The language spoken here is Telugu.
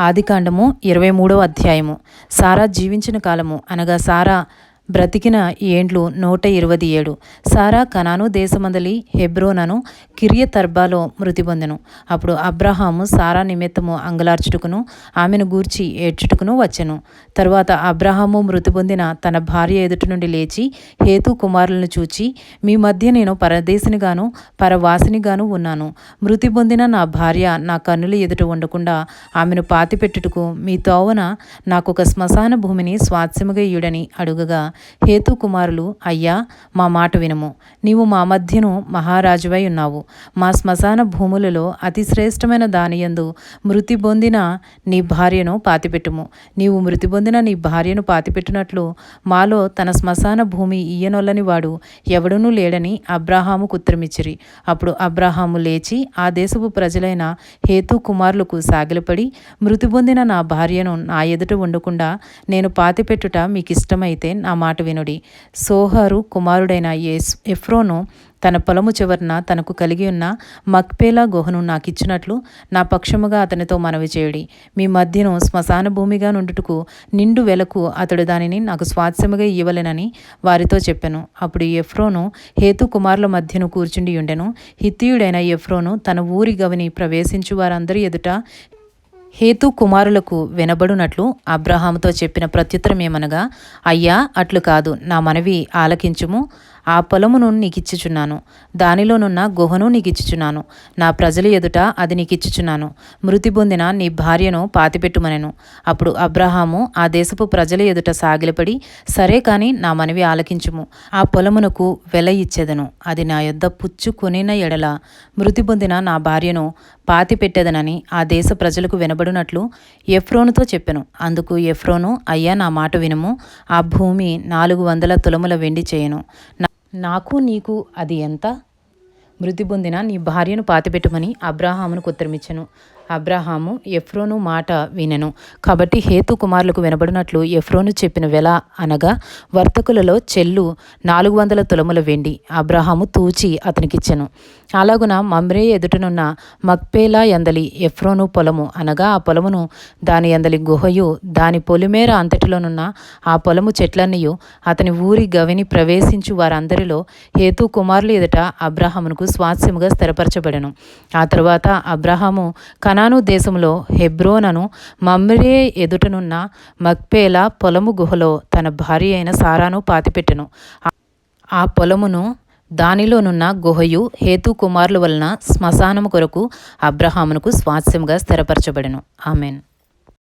ఆదికాండము ఇరవై మూడవ అధ్యాయము. సారా జీవించిన కాలము అనగా సారా బ్రతికిన ఏండ్లు నూట ఇరవై ఏడు. సారా కనాను దేశమందలి హెబ్రోనను కిరియ తర్బాలో మృతి పొందెను. అప్పుడు అబ్రహాము సారా నిమిత్తము అంగలార్చుటకును ఆమెను గూర్చి ఏడ్చుటకును వచ్చెను. తరువాత అబ్రహాము మృతి పొందిన తన భార్య ఎదుటి నుండి లేచి హేతు కుమారులను చూచి మీ మధ్య నేను పరదేశినిగాను పరవాసినిగాను ఉన్నాను. మృతి పొందిన నా భార్య నా కన్నుల ఎదుట ఉండకుండా ఆమెను పాతిపెట్టుటకు మీ తోవన నాకు ఒక శ్మశాన భూమిని స్వాస్యముగా ఇయుడని అడుగగా హేతు కుమారులు అయ్యా మా మాట వినము. నీవు మా మధ్యను మహారాజువై ఉన్నావు. మా శ్మశాన భూములలో అతి శ్రేష్టమైన దానియందు మృతి పొందిన నీ భార్యను పాతిపెట్టుము. నీవు మృతి పొందిన నీ భార్యను పాతిపెట్టినట్లు మాలో తన శ్మశాన భూమి ఇయ్యనొల్లని వాడు ఎవడునూ లేడని అబ్రాహాము కుత్రమిచ్చిరి అప్పుడు అబ్రాహాము లేచి ఆ దేశపు ప్రజలైన హేతు కుమారులకు సాగిలపడి మృతి పొందిన నా భార్యను నా ఎదుట ఉండకుండా నేను పాతిపెట్టుట మీకు ఇష్టమైతే నా మాట వినుడి. సోహరు కుమారుడైన ఎస్ ఎఫ్రోను తన పొలము చివరన తనకు కలిగి ఉన్న మక్పేలా గుహను నాకిచ్చినట్లు నా పక్షముగా అతనితో మనవి చేయుడి. మీ మధ్యను శ్మశాన భూమిగా నుండుటకు నిండు వెలకు అతడు దానిని నాకు స్వాస్యముగా ఇవ్వలేనని వారితో చెప్పాను. అప్పుడు ఎఫ్రోను హేతు కుమారుల మధ్యను కూర్చుండి ఉండెను హిత్తియుడైన ఎఫ్రోను తన ఊరి గవిని ప్రవేశించు వారందరి ఎదుట హేతు కుమారులకు వినబడునట్లు అబ్రహాముతో చెప్పిన ప్రత్యుత్తరమేమనగా అయ్యా అట్లు కాదు నా మనవి ఆలకించుము. ఆ పొలమును నీకిచ్చుచున్నాను. దానిలోనున్న గుహను నీకిచ్చుచున్నాను. నా ప్రజల ఎదుట అది నీకిచ్చుచున్నాను. మృతి పొందిన నీ భార్యను పాతిపెట్టుమనెను. అప్పుడు అబ్రహాము ఆ దేశపు ప్రజల ఎదుట సాగిలపడి సరే కాని నా మనవి ఆలకించుము. ఆ పొలమునకు వెల ఇచ్చేదను. అది నా యొద్ద పుచ్చు కొనిన ఎడల. మృతి పొందిన నా భార్యను పాతిపెట్టేదనని ఆ దేశ ప్రజలకు వినబడినట్లు ఎఫ్రోనుతో చెప్పెను. అందుకు ఎఫ్రోను అయ్యా నా మాట వినుము. ఆ భూమి నాలుగు వందల తులముల వెండి చేయను. నాకు నీకు అది ఎంత? మృతి పొందిన నీ భార్యను పాతిపెట్టుమని అబ్రాహామును ఉత్తరమిచ్చను. అబ్రహాము ఎఫ్రోను మాట వినెను. కాబట్టి హేతు కుమారులకు వినబడినట్లు ఎఫ్రోను చెప్పిన వెల అనగా వర్తకులలో చెల్లు నాలుగు వందల తులముల వెండి అబ్రహాము తూచి అతనికిచ్చెను. అలాగున మమ్రే ఎదుటనున్న మక్పేలా ఎందలి ఎఫ్రోను పొలము అనగా ఆ పొలమును దాని ఎందలి గుహయు దాని పొలిమేర అంతటిలోనున్న ఆ పొలము చెట్లన్నయు అతని ఊరి గవిని ప్రవేశించు వారందరిలో హేతు కుమారులు ఎదుట అబ్రహామునకు స్వాస్యముగా స్థిరపరచబడెను. ఆ తర్వాత అబ్రహాము కనాను దేశంలో హెబ్రోనను మమ్రే ఎదుటనున్న మక్పేల పొలము గుహలో తన భార్య అయిన సారాను పాతిపెట్టెను. ఆ పొలమును దానిలోనున్న గుహయు హేతు కుమారుల వలన శ్మశానము కొరకు అబ్రహామునకు స్వాస్యముగా స్థిరపరచబడెను. ఆమెన్.